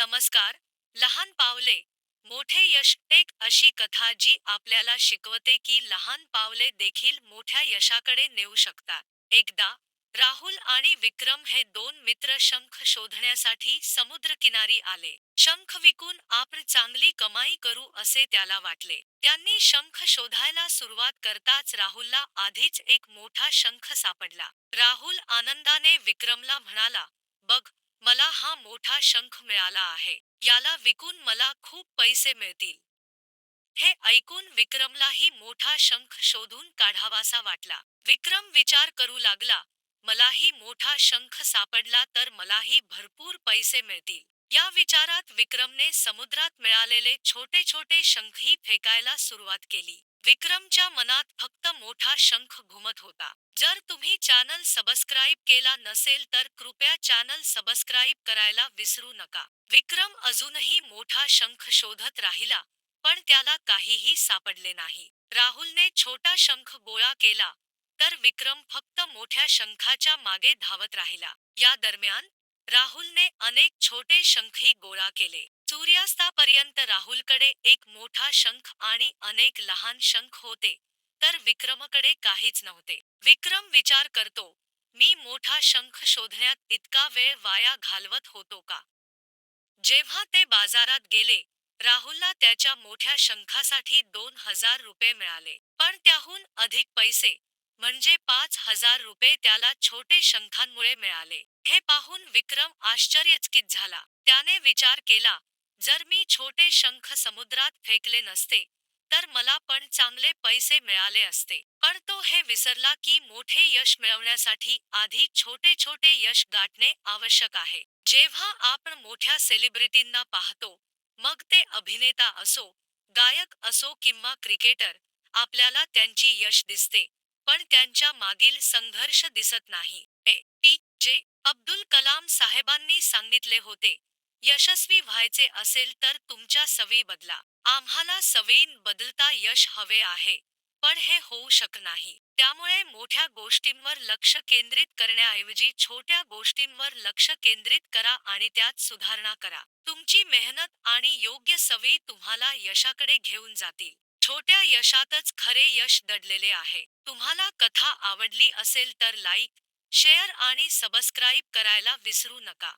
नमस्कार. लहान पावले. मोठे यश एक अशी कथा जी आपल्याला शिकवते की लहान पावले देखील मोठ्या यशाकडे नेऊ शकतात. एकदा राहुल आणि विक्रम हे दोन मित्र शंख शोधण्यासाठी समुद्रकिनारी आले. शंख विकून आपण चांगली कमाई करू असे त्याला वाटले. त्यांनी शंख शोधायला सुरुवात करताच राहुलला आधीच एक मोठा शंख सापडला. राहुल आनंदाने विक्रमला म्हणाला बघ मला हा मोठा शंख मिळाला आहे. याला विकून मला खूप पैसे मिळतील. हे ऐकून विक्रमलाही मोठा शंख शोधून काढावासा वाटला. विक्रम विचार करू लागला मलाही मोठा शंख सापडला तर मलाही भरपूर पैसे मिळतील. या विचारात विक्रमने समुद्रात मिळालेले छोटे छोटे शंखही फेकायला सुरुवात केली. विक्रमच्या मनात फक्त मोठा शंख घुमत होता. जर तुम्ही चॅनल सबस्क्राईब केला नसेल तर कृपया चॅनल सबस्क्राईब करायला विसरू नका. विक्रम अजूनही मोठा शंख शोधत राहिला पण त्याला काहीही सापडले नाही. राहुलने छोटा शंख गोळा केला तर विक्रम फक्त मोठ्या शंखाच्या मागे धावत राहिला. या दरम्यान राहुलने अनेक छोटे शंखही गोळा केले. सूर्यास्तापर्यंत राहुलकडे एक मोठा शंख आणि अनेक लहान शंख होते तर विक्रमकडे काहीच नव्हते. विक्रम विचार करतो मी मोठा शंख शोधण्यात इतका वेळ वाया घालवत होतो का? जेव्हा ते बाजारात गेले राहुलला त्याच्या मोठ्या शंखासाठी दोन हजार रुपये मिळाले. पण त्याहून अधिक पैसे म्हणजे पाच हजार रुपये त्याला छोटे शंखांमुळे मिळाले. हे पाहून विक्रम आश्चर्यचकित झाला. त्याने विचार केला जर मी छोटे शंख समुद्रात फेकले नसते तर मला पण चांगले पैसे मिळाले असते. पण तो हे विसरला की मोठे यश मिळवण्यासाठी आधी छोटे छोटे यश गाठणे आवश्यक आहे. जेव्हा आपण मोठ्या सेलिब्रिटींना पाहतो मग ते अभिनेता असो गायक असो किंवा क्रिकेटर आपल्याला त्यांची यश दिसते. पण त्यांच्या मागील संघर्ष दिसत नाही. A. P. J. Abdul Kalam साहेबांनी सांगितले होते यशस्वी व्हायचे असेल तर तुमच्या सवयी बदला. आम्हाला सवयीन बदलता यश हवे आहे पण हे होऊ शक नाही. त्यामुळे मोठ्या गोष्टींवर लक्ष केंद्रित करण्याऐवजी छोट्या गोष्टींवर लक्ष केंद्रित करा आणि त्यात सुधारणा करा. तुमची मेहनत आणि योग्य सवयी तुम्हाला यशाकडे घेऊन जातील. छोट्या यशातच खरे यश दडलेले आहे. तुम्हाला कथा आवडली असेल तर लाईक शेअर आणि सबस्क्राईब करायला विसरू नका.